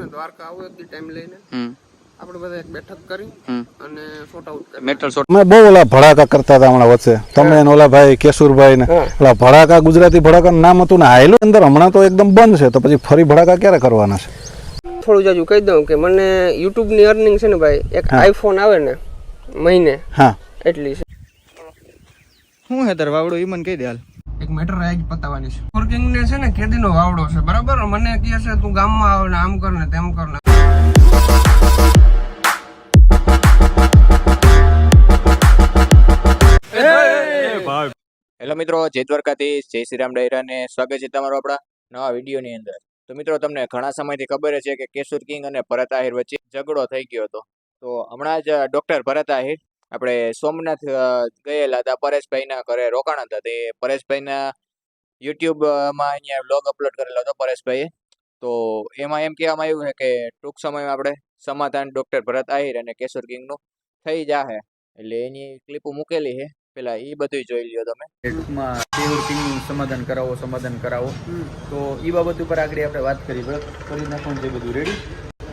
ને દ્વારકા આવું એક ટાઈમ લઈને. આપણે બધા એક બેઠક કરી અને શોર્ટ આઉટ મેટલ શોર્ટ મેં બહુ ઓલા ભડાકા કરતા હતા હમણાં વચ્ચે. તમે ને ઓલા ભાઈ કેશુરભાઈ ને. ઓલા ભડાકા ગુજરાતી ભડાકા નામ હતું ને હાયલું અંદર હમણાં તો એકદમ બંધ છે તો પછી ફરી ભડાકા ક્યારે કરવાના છે? થોડું જાજુ કહી દઉં કે મને યુટ્યુબની અર્નિંગ છે ને ભાઈ એક આઈફોન આવે ને મહિને હા. એટલી છે. હું હે તાર વાવડો ઈ મને કહી દે હાલ. એક મેટર આજ પતાવવાની છે. વર્કિંગ ને છે ને કેદીનો વાવડો છે બરાબર? મને કહે છે તું ગામમાં આવ ને આમ કર ને તેમ કર ને. હેલો મિત્રો જય દ્વારકાધીશ જય શ્રી રામ ડાયરાને સ્વાગત છે તમારો આપણા નવા વિડીયોની અંદર. તો મિત્રો તમને ઘણા સમયથી ખબર છે કે કેશુર કિંગ અને ભરત આહિર વચ્ચે ઝઘડો થઈ ગયો હતો. તો હમણાં જ ડોક્ટર ભરત આહિર આપણે સોમનાથ ગયેલા હતા પરેશભાઈના ઘરે રોકાણ હતા. તે પરેશભાઈના યુટ્યુબમાં અહીંયા બ્લોગ અપલોડ કરેલો હતો પરેશભાઈએ. તો એમાં એમ કહેવામાં આવ્યું છે કે ટૂંક સમયમાં આપણે સમાધાન ડૉક્ટર ભરત આહિર અને કેશોર કિંગનું થઈ જાહે. એટલે એની ક્લિપો મૂકેલી છે. પેલા એ બધું જોઈ લ્યો તમે. ટૂંકમાં કિંગનું ટીમનું સમાધાન કરાવો સમાધાન કરાવો. તો એ બાબત ઉપર આગળ આપણે વાત કરી બરાબર કરી નાખવાનું છે બધું. રેડી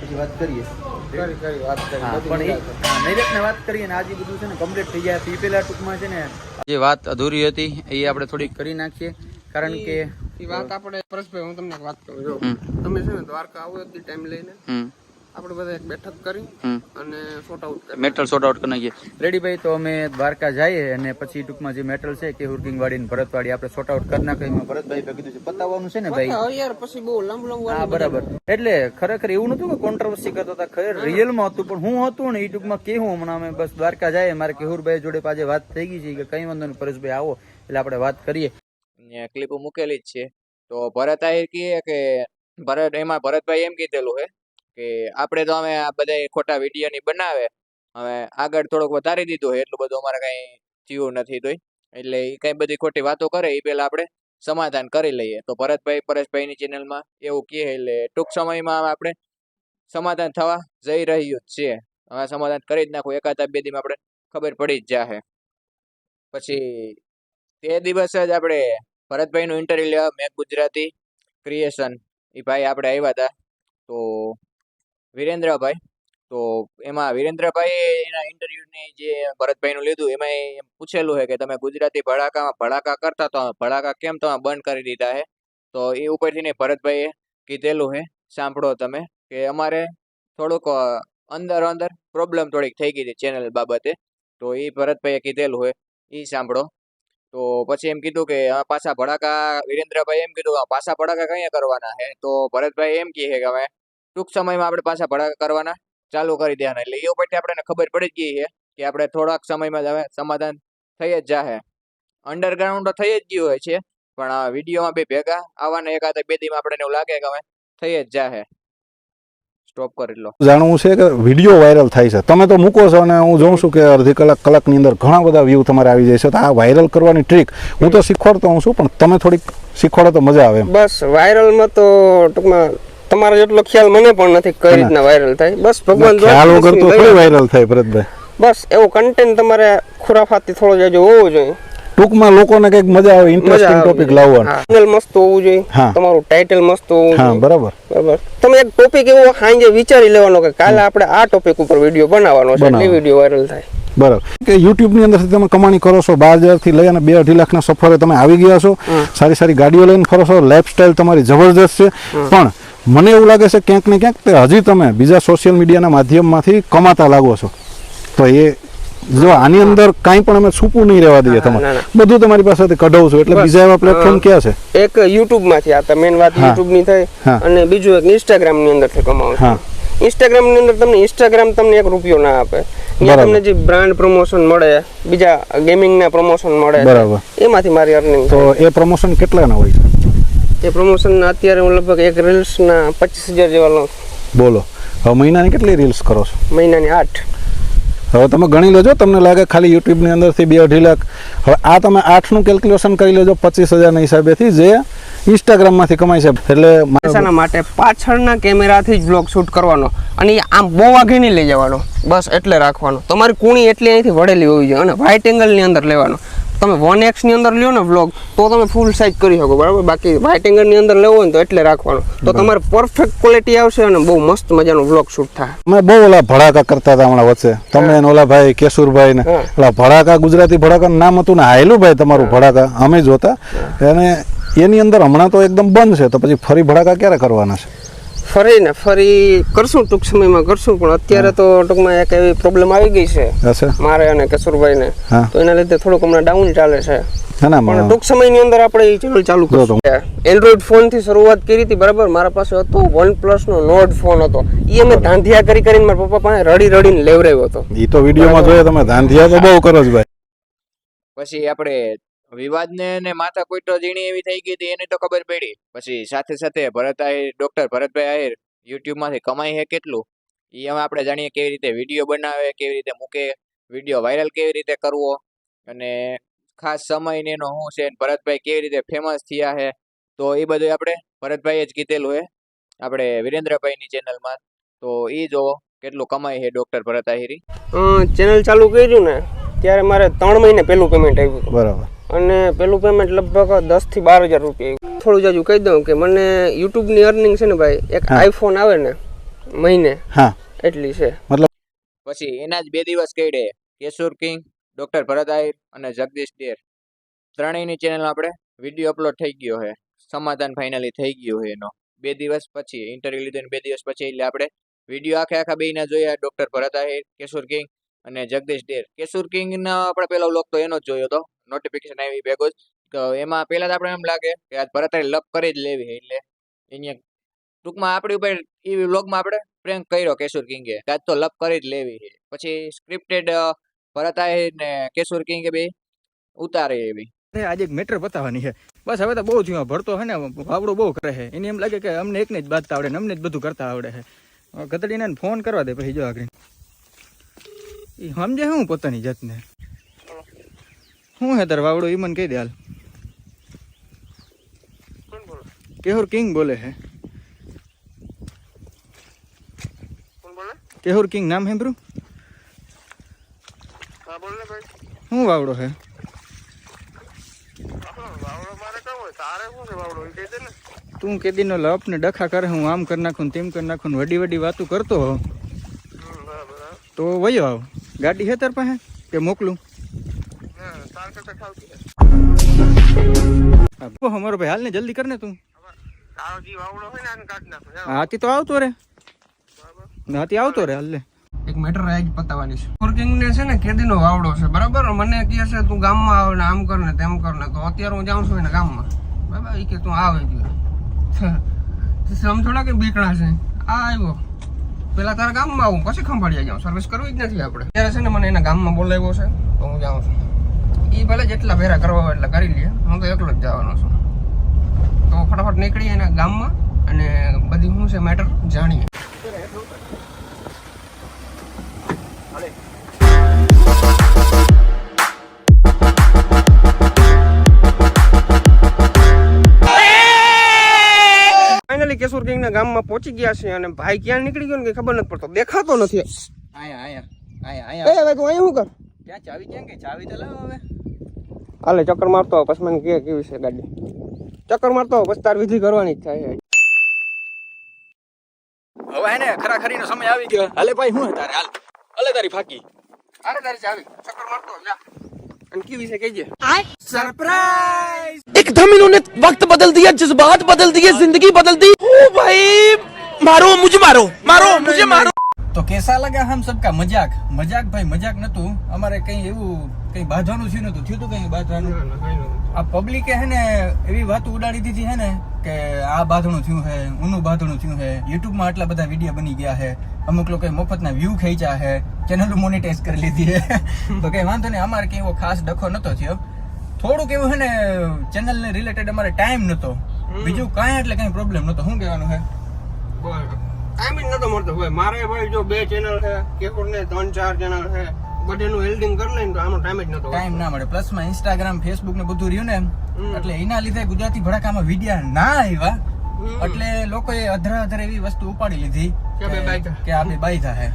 પછી વાત કરીએ. કરી કરી વાત કરી પણ નૈરેકને વાત કરીએ ને આજે બધું છે ને કમ્પ્લીટ થઈ જાય. એ પહેલા ટૂંકમાં છે ને જે વાત અધૂરી હતી એ આપણે થોડીક કરી નાખીએ. કારણ કે. ઈ વાત આપણે પરેશભાઈ હું તમને વાત કરું જો તમે છે ને દ્વારકા આવો ટાઈમ લઈને. આપણે બધા એક બેઠક કરી અને sort out metal sort out કરી નાખીએ. રેડી ભાઈ તો અમે દ્વારકા જઈએ અને પછી ટૂંકમાં જે મેટલ છે કે હુર્કિંગ વાડી ને ભરતવાડી આપણે સોર્ટ આઉટ કરી નાખીએ. એમાં ભરતભાઈ ભાઈ કીધું છે પતાવવાનું છે ને ભાઈ? યાર પછી બહુ લાંબુ લાંબુ હા બરાબર. એટલે ખરેખર એવું નતું કે કોન્ટ્રોવર્સી કરતા હતા. ખરેખર રિયલમાં હતું પણ હું હતું ને એ ટૂંકમાં કેવું હમણાં અમે બસ દ્વારકા જાય મારે કેહુરભાઈ જોડે પાછે વાત થઈ ગઈ છે કે કઈ વાંધો નહીં પરેશભાઈ આવો એટલે આપણે વાત કરીએ. ક્લિપો મૂકેલી જ છે. તો ભરત આહિર કહે કે ભરત એમાં ભરતભાઈ એમ કીધેલું છે કે આપણે તો અમે આ બધા ખોટા વીડિયો ની બનાવે. હવે આગળ થોડોક વધારી દીધું હોય, એટલું બધું અમારે કઈ થયું નથી તોય. એટલે એ કઈ બધી ખોટી વાતો કરે એ પેલા આપણે સમાધાન કરી લઈએ. તો ભરતભાઈ, પરેશભાઈની ચેનલમાં એવું કહે એટલે ટૂંક સમયમાં આપણે સમાધાન થવા જઈ રહ્યું છે. હવે સમાધાન કરી જ નાખું, એકાદ બે દીમાં આપણે ખબર પડી જ જાહે. પછી તે દિવસે જ આપણે ભરતભાઈનું ઇન્ટરવ્યુ લેવા મેં ગુજરાતી ક્રિએશન એ ભાઈ આપણે આવ્યા હતા તો વિરેન્દ્રભાઈ તો એમાં વિરેન્દ્રભાઈ એના ઇન્ટરવ્યુની જે ભરતભાઈનું લીધું એમાં એમ પૂછેલું છે કે તમે ગુજરાતી ભડાકામાં ભડાકા કરતા તો ભડાકા કેમ તમે બંધ કરી દીધા છે? તો એ ઉપરથી ને ભરતભાઈએ કીધેલું છે સાંભળો તમે કે અમારે થોડુંક અ, અંદર અંદર પ્રોબ્લેમ થોડીક થઈ ગઈ હતી ચેનલ બાબતે. તો એ ભરતભાઈએ કીધેલું હોય એ સાંભળો. તો પછી એમ કીધું કે આ પાછા ભડાકા વિરેન્દ્રભાઈ એમ કીધું આ પાછા ભડાકા કયા કરવાના છે? તો ભરતભાઈ એમ કહે કે અમે ટૂંક સમયમાં આપણે પાછા ભડા કરવાના. ચાલુ કરી દેવાના. એટલે એ ઉપરથી આપણને ખબર પડી જ ગઈ છે કે આપણે થોડાક સમયમાં જ હવે સમાધાન થઈ જ જાહે. અંડરગ્રાઉન્ડ તો થઈ જ ગયું હોય છે પણ આ વિડીયોમાં બે ભેગા આવવાના એકાદ બે દીમાં આપણને એવું લાગે કે અમે થઈ જ જાહે. સ્ટોપ કરી લો. જાણવું છે કે વીડિયો વાયરલ થાય છે. તમે તો મૂકો છો અને હું જોઉં છું કે અડધી કલાક કલાકની અંદર ઘણા બધા વ્યૂ તમારે આવી જાય છે. તો આ વાયરલ કરવાની ટ્રીક હું તો શીખવાડતો હું છું પણ તમે થોડીક શીખવાડો તો મજા આવે બસ વાયરલમાં તો ટૂંકમાં તમારો જેટલો ખ્યાલ મને પણ નથી કઈ રીતના વાયરલ થાય. બસ ભગવાન ખ્યાલ વગર તો થોડી વાયરલ થાય ભરતભાઈ. બસ એવો કન્ટેન્ટ તમારે ખુરાફાતી થોડો જાજો હોવો જોઈએ. ટૂંકમાં લોકોને કંઈક મજા આવે ઇન્ટરેસ્ટિંગ ટોપિક લાવવાનો. ચેનલ મસ્ત હોવું જોઈએ. તમારું ટાઇટલ મસ્ત હોવું હા બરાબર. બરાબર. તમે એક ટોપિક એવો સાંજે વિચારી લેવાનો કે કાલે આપણે આ ટોપિક ઉપર વીડિયો બનાવવાનો છે એટલે વિડિયો વાયરલ થાય. બરાબર. કે યુટ્યુબની અંદરથી તમે કમાણી કરો છો બાર હજારથી લઈ અને બે અઢી લાખના સફરે તમે આવી ગયા છો. સારી સારી ગાડીઓ લઈને ફરો છો લાઈફસ્ટાઈલ તમારી જબરજસ્ત છે. પણ મને એવું લાગે છે ક્યાંક ને ક્યાંક તે હજી તમે બીજા સોશિયલ મીડિયાના માધ્યમમાંથી કમાતા લાગો છો. તો એ જો આની અંદર કાંઈ પણ અમે છૂપું નહીં રહેવા દઈએ તમારે. બધું તમારી પાસેથી કઢાવું છું એટલે બીજા એવા પ્લેટફોર્મ. ક્યાં છે? એક યુટ્યુબમાંથી આ મેન વાત. યુટ્યુબની થઈ અને બીજું એક ઇન્સ્ટાગ્રામની અંદરથી કમાવો હા. ઇન્સ્ટાગ્રામની અંદર તમને ઇન્સ્ટાગ્રામ તમને એક રૂપિયો ના આપે. ત્યાં તમને જે બ્રાન્ડ પ્રમોશન મળે બીજા ગેમિંગ ના પ્રમોશન મળે બરાબર. એમાંથી મારી અર્નિંગ તો એ પ્રમોશન કેટલાના હોય છે? એ પ્રમોશન અત્યારે હું લગભગ એક રીલ્સ ના પચીસ હજાર જેવા લઉં બોલો. હવે મહિનાની કેટલી રીલ્સ કરો છો? મહિનાની આઠ. હવે તમે ગણી લેજો તમને લાગે ખાલી યુટ્યુબની અંદરથી બે અઢી લાખ. હવે આ તમે આઠનું કેલ્ક્યુલેશન કરી લેજો પચીસ હજારના હિસાબેથી જે ઇન્સ્ટાગ્રામમાંથી કમાય છે. એટલે પૈસાના માટે પાછળના કેમેરાથી જ બ્લોગ શૂટ કરવાનો અને આમ બહુ આઘી નહીં લઈ જવાનો. બસ એટલે રાખવાનો. તમારી કુણી એટલી અહીંથી વળેલી હોવી જોઈએ અને વ્હાઇટ એંગલની અંદર લેવાનો. તમે વન એક્સની અંદર લ્યો ને વ્લોગ તો તમે ફૂલ સાઇઝ કરી શકો બરાબર? બાકી વ્હાઇટ એંગલની અંદર લેવો હોય ને તો એટલે રાખવાનું. તો તમારે પરફેક્ટ ક્વોલિટી આવશે અને બહુ મસ્ત મજાનો વ્લોગ શૂટ થાય. અમે બહુ ઓલા ભડાકા કરતા હતા હમણાં વચ્ચે. તમે ઓલા ભાઈ કેશુરભાઈ ને. ઓલા ભડાકા ગુજરાતી ભડાકા નામ હતું ને હાયલું ભાઈ તમારું ભડાકા અમે જોતા. અને એની અંદર હમણાં તો એકદમ બંધ છે તો પછી ફરી ભડાકા ક્યારે કરવાના છે? ફરી ને ફરી કરશું ટૂંક સમયમાં કરશું પણ અત્યારે તો ટૂંકમાં એક એવી પ્રોબ્લેમ આવી ગઈ છે. મારે અને કિશોરભાઈ ને તો એના લીધે થોડુંક હમણાં ડાઉન ચાલે છે. પણ ટૂંક સમયની અંદર આપણે એ ચેનલ ચાલુ. કરશું. એન્ડ્રોઈડ ફોનથી શરૂઆત કરી હતી બરાબર? મારા પાસે હતો વન પ્લસ નો નોટ ફોન હતો. એ અમે ધાંધિયા કરી કરીને મારા પપ્પા પાસે રડી રડીને લેવડાવ્યો હતો. એ તો વિડીયોમાં જોઈએ તમે ધાંધિયા તો બહુ કરો છો ભાઈ. પછી આપણે વિવાદને ને માથા કોઈટો ઝીણી એવી થઈ ગઈ હતી એની તો ખબર પડી. પછી સાથે સાથે ભરત આહિર ડોક્ટર ભરતભાઈ આહિર યુટ્યુબમાંથી કમાઈ છે કેટલું? એ હવે આપણે જાણીએ કેવી રીતે વીડિયો બનાવે કેવી રીતે મૂકે વીડિયો વાયરલ કેવી રીતે કરવો? અને ખાસ સમય ને એનો શું છે ભરતભાઈ કેવી રીતે ફેમસ થયા છે તો એ બધું આપણે ભરતભાઈએ જ કીધેલું છે આપણે વિરેન્દ્રભાઈની ચેનલમાં તો એ જો કેટલું કમાય છે ડોક્ટર ભરત આહિરી. ચેનલ ચાલુ કર્યું ને ત્યારે મારે ત્રણ મહિને પહેલું પેમેન્ટ આવ્યું બરાબર. અને પેલું પેમેન્ટ લગભગ દસથી બાર હજાર રૂપિયા આવ્યું. થોડું જાજુ કહી દઉં કે મને યુટ્યુબની અર્નિંગ છે ને ભાઈ એક. આઈફોન આવે ને મહિને હા. એટલી છે. પછી એના જ બે દિવસ કઈડે કેશુર કિંગ ડોક્ટર ભરત આહિર અને જગદીશ ડેર ત્રણેયની ચેનલ આપણે વીડિયો અપલોડ થઈ ગયો છે. સમાધાન ફાઇનલી થઈ ગયું છે એનો. બે દિવસ પછી ઇન્ટરવ્યુ લીધો ને બે દિવસ પછી એટલે આપણે વીડિયો આખે આખા બેના જોયા ડોક્ટર ભરત આહિર કેશુર કિંગ અને જગદીશ ડેર કેશુર કિંગનો આપણે પેલો લોક તો એનો જ જોયો હતો નોટિફિકેશન આવી ભેગો તો એમાં પહેલા તો આપણે એમ લાગે કે આજ ભરત આહિર લપ કરી જ લેવી એટલે અહીંયા ટૂંકમાં આપણી ઉપર એ વ્લોગમાં આપણે પ્રેન્ક કર્યો કેશુર કિંગે આજ તો લપ કરી જ લેવી છે પછી સ્ક્રિપ્ટેડ ભરત આહિર ને કેશુર કિંગે બે ઉતારે એવી. આજે એક મેટર બતાવવાની છે. બસ હવે તો બહુ થયું ભરતો હે ને, વાવડો બહુ કરે છે એને એમ લાગે કે અમને એકને જ બાંધતા આવડે અમને જ બધું કરતા આવડે છે હવે ગધડીને ફોન કરવા દે પછી જો આગળ. સમજે હું પોતાની જાતને? શું હે તાર વાવડો એ મને કહી દે હાલ. કેહોર કિંગ બોલે છે કેહોર કિંગ નામ સાંભળ્યું શું વાવડો છે તું કેદી નો લપ ને ડખા કરે હું આમ કરી નાખું ને તેમ કરી નાખું ને વડી વડી વાતું કરતો હો. તો વયો આવ. ગાડી છે તાર પાસે? કે મોકલું? હા, બહુ અમારો ભાઈ, હાલ ને જલ્દી કર ને તું. હાથી તો આવતો રે. હાથી આવતો રે, હાલ એક મેટર આજ પતાવવાની છે. વર્કિંગ ને છે ને, કેદીનો વાવડો છે. બરાબર? મને કહે છે, તું ગામમાં આવ ને આમ કર ને તેમ કર ને. તો અત્યારે હું જાઉં છું એના ગામમાં. બરાબર? એ કે, તું આવે જોઈએ સમજોડા કે બીકણા છે. આ આવ્યો. પેલા તારા ગામમાં આવું. પછી ખંભાળિયા જાઉં. સર્વિસ કરવી જ નથી આપણે. ત્યારે છે ને, મને એના ગામમાં બોલાવ્યો છે. તો હું જાઉં છું. એ ભલે જેટલા ભેરા કરવા હોય એટલા કરી લે. હું તો એકલો જ જવાનો છું. તો ફટાફટ નીકળીએ એના ગામમાં અને બધી શું છે મેટર જાણીએ. ફાઇનલી કેશોર કિંગ ના ગામમાં પહોંચી ગયા છે અને ભાઈ ક્યાં નીકળી ગયો ને ખબર નથી પડતો. દેખાતો નથી. આયા આયા આયા એ આયા હવે તું અહીં શું કર? ક્યાં ચાવી ક્યાં કે ચાવી તો લાવ હવે. કાલે ચક્કર મારતો પછી મને કે કેવી છે ગાડી. ચક્કર મારતો પછી તાર વિધિ કરવાની ઈચ્છા છે. હવે હે ને ખરાખરી નો સમય આવી ગયો. હાલે ભાઈ હું તારે? હાલ. હાલે તારી ફાકી. અરે તારી ચાવી. ચક્કર મારતો જા. અને કેવી છે કહેજે. સરપ્રાઈઝ એકદમ ઇન્હોને વક્ત બદલ દિયા જજ્બાત બદલ દિયે જિંદગી બદલ દી ઓ ભાઈ મારો મુજે મારો મારો મુજે મારો. તો કેસા લગા હમ સબકા? મજાક? મજાક ભાઈ મજાક નતું. અમારે કઈ એવું કઈ બાંધવાનું થયું નતું. થયું તું કઈ બાંધવાનું? આ પબ્લિકે હે ને એવી વાત ઉડાડી દીધી હે ને કે આ બાંધણું થયું હે ઊનું બાંધણું થયું હે યુટ્યુબમાં આટલા બધા વીડિયો બની ગયા હે અમુક લોકો મફતના વ્યૂ ખેંચ્યા હે ચેનલ મોનિટાઈઝ કરી લીધી હે. તો કઈ વાંધો નહીં અમારે કઈ એવો ખાસ ડખો નતો થયો. થોડુંક એવું હે ને ચેનલ ને રિલેટેડ અમારે ટાઈમ નતો. બીજું કાંઈ એટલે કઈ પ્રોબ્લેમ નતો. શું કહેવાનું હે? ટાઈમ જ નતો મળતો. ભાઈ મારે ભાઈ જો બે ચેનલ છે કેકોર ને ત્રણ ચાર ચેનલ છે બધેનું હેલ્ડિંગ કરી લઈને તો આનો ટાઈમ જ નતો ટાઈમ ના મળે. પ્લસમાં ઇન્સ્ટાગ્રામ ફેસબુક ને બધું રહ્યું ને એટલે એના લીધે ગુજરાતી ભડાકામાં વિડિયા ના આવ્યા એટલે એટલે લોકોએ અધરા અધર એવી વસ્તુ ઉપાડી લીધી કે બે બાયધા. બાયધા હે.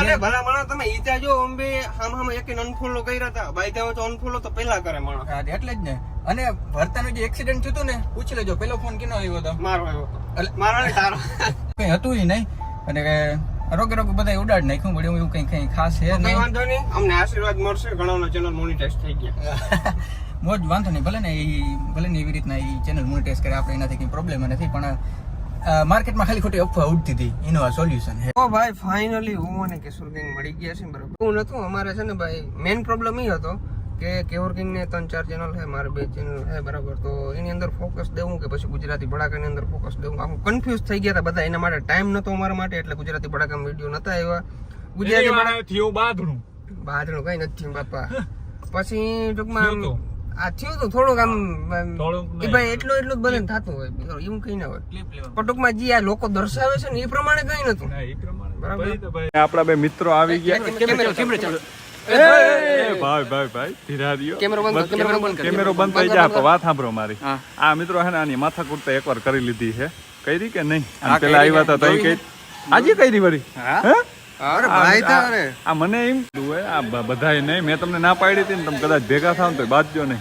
અરે ભલા માણસ તમે ઈ ત્યાં જો અંબે હામ હામ એક અનફોલો કર્યા હતા. બાય તો અનફોલો તો પહેલા કરે માણસ. એટલે જ ને. અને ભરતાનું જે એક્સિડન્ટ થયું ને પૂછી લેજો. પેલો ફોન કેનો આવ્યો હતો? મારો આવ્યો એટલે મારો ને તારો. કઈ હતું નહીં. અને રોગે રોગે બધા ઉડાડ નાખ્યું મળ્યું એવું કઈ કઈ ખાસ છે નહીં. વાંધો નહીં. અમને આશીર્વાદ મળશે. ઘણાના ચેનલ મોનિટાઈઝ થઈ ગયા. મોજ વાંધો નહીં ભલે ને એ ભલે ને એવી રીતના એ ચેનલ મોનિટાઈઝ કરે આપણે એનાથી કંઈ પ્રોબ્લેમ નથી પણ માર્કેટમાં ખાલી ખોટી અફવા ઉડતી હતી. એનો આ સોલ્યુશન છે. ઓ ભાઈ ફાઇનલી હું અને કિશોર કિંગ મળી ગયા છે બરાબર. હું નતું અમારે છે ને ભાઈ મેઇન પ્રોબ્લેમ એ હતો કે કેવર કિંગ ને ત્રણ ચાર ચેનલ છે મારે બે ચેનલ છે બરાબર. તો એની અંદર ફોકસ દેવું કે પછી ગુજરાતી ભડાકાની અંદર ફોકસ દેવું? આમ કન્ફ્યુઝ થઈ ગયા હતા બધા એના માટે ટાઈમ નતો અમારા માટે એટલે ગુજરાતી ભડાકામાં વીડિયો નતા આવ્યા. ગુજરાતી ભડાકા થયું બાદનું કઈ નથી થયું બાપા. પછી ટૂંકમાં આ થયું તો થોડુંક આમ ભાઈ એટલું એટલું જ બધાને થતું હોય એવું કઈ ના હોય. પણ ટૂંકમાં જે આ લોકો દર્શાવે છે ને એ પ્રમાણે કઈ નતું. આપણા બે મિત્રો આવી ગયા. ભાઈ ભાઈ ભાઈ ધીરા રહ્યો. કેમેરો બંધ કેમેરો બંધ કેમેરો બંધ થઈ જાય વાત સાંભળો મારી. આ મિત્રો હે ને આની માથા કૂટતા એકવાર કરી લીધી છે કરી કે નહીં? પેલા આવ્યા હતા તો કઈ આજે કરી વળી? હે? આ- મને એમ હોય, આ બ- નહીં. મેં તમને ના પાડી હતી ને તમે કદાચ ભેગા થાવ તો બાજજો નહીં.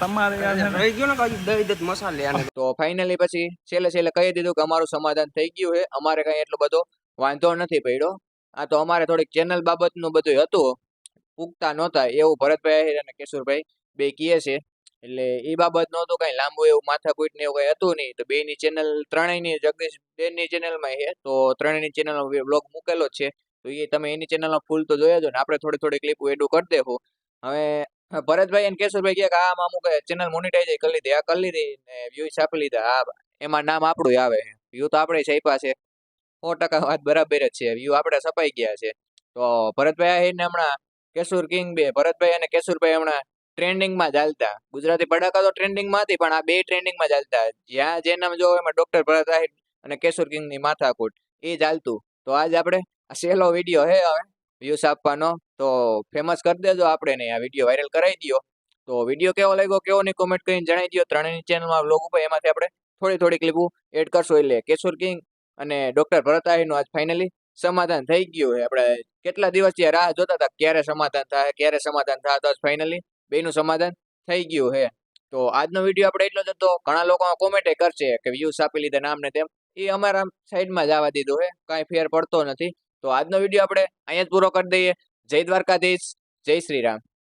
તમારે રહી ગયો ને દહીં દત મસાલે તો ફાઇનલી પછી છેલ્લે છેલ્લે કહી દીધું કે અમારું સમાધાન થઈ ગયું છે. અમારે કઈ એટલો બધો વાંધો નથી પડ્યો. આ તો અમારે થોડીક ચેનલ બાબતનું બધું હતું. પૂગતા નહોતા એવું ભરતભાઈ અને કેશુરભાઈ બે કહે છે. એટલે એ બાબત નહોતું કઈ લાંબુ એવું માથાકૂટ ને એવું કઈ હતું નહીં. તો બેની ચેનલ ત્રણેયની જગદીશ બેનની ચેનલમાં છે. તો ત્રણેયની ચેનલનો બ્લોગ મૂકેલો છે. તો એ તમે એની ચેનલમાં ફૂલ તો જોયા જો ને. આપણે થોડી થોડી ક્લિપ એડું કરી દેવું હવે ભરતભાઈ અને કેશુરભાઈ કહે કે આ અમુક ચેનલ મોનિટાઈઝ કરી લીધી. આ કરી લીધી ને વ્યૂઝ આપી લીધા. આ એમાં નામ આપણું આવે. વ્યૂ તો આપણે છાપ્યા છે. સો ટકા વાત બરાબર જ છે. વ્યૂ આપણે સપાઈ ગયા છે. તો ભરતભાઈ આહિર ને હમણાં કેશુર કિંગ બે, ભરતભાઈ અને કેશુરભાઈ હમણાં ટ્રેન્ડિંગમાં ચાલતા ગુજરાતી પડાકા તો ટ્રેન્ડિંગમાં હતી પણ આ બે ટ્રેન્ડિંગમાં ચાલતા જ્યાં જે નામ જો એમાં ડોક્ટર ભરત આહિર અને કેશુર કિંગની માથાકૂટ. એ ચાલતું તો આજ આપણે આ સહેલો વીડિયો હે હવે વ્યૂઝ આપવાનો. તો ફેમસ કરી દેજો આપણે ને, આ વીડિયો વાયરલ કરાવી દો તો વીડિયો કેવો લાગ્યો, કેવો નહીં કોમેન્ટ કરીને જણાવી દો ત્રણેયની ચેનલમાં બ્લોગ ઉપર એમાંથી આપણે થોડી થોડી ક્લિપો એડ કરશું. એટલે કેશુર કિંગ અને ડોક્ટર ભરત આહિરનું આજ ફાઇનલી સમાધાન થઈ ગયું છે. આપણે કેટલા દિવસથી રાહ જોતા હતા ક્યારે સમાધાન થાય, ક્યારે સમાધાન થાય. તો ફાઇનલી બેનું સમાધાન થઈ ગયું છે. તો આજનો વીડિયો આપણે એટલો જ હતો. ઘણા લોકો કોમેન્ટ કરશે કે વ્યૂઝ આપી લીધા નામ ને તેમ. એ અમારા સાઈડમાં જ આવવા દીધું છે. કાંઈ ફેર પડતો નથી. તો આજનો વીડિયો આપણે અહીંયા જ પૂરો કરી દઈએ. જય દ્વારકાધીશ. જય શ્રી રામ.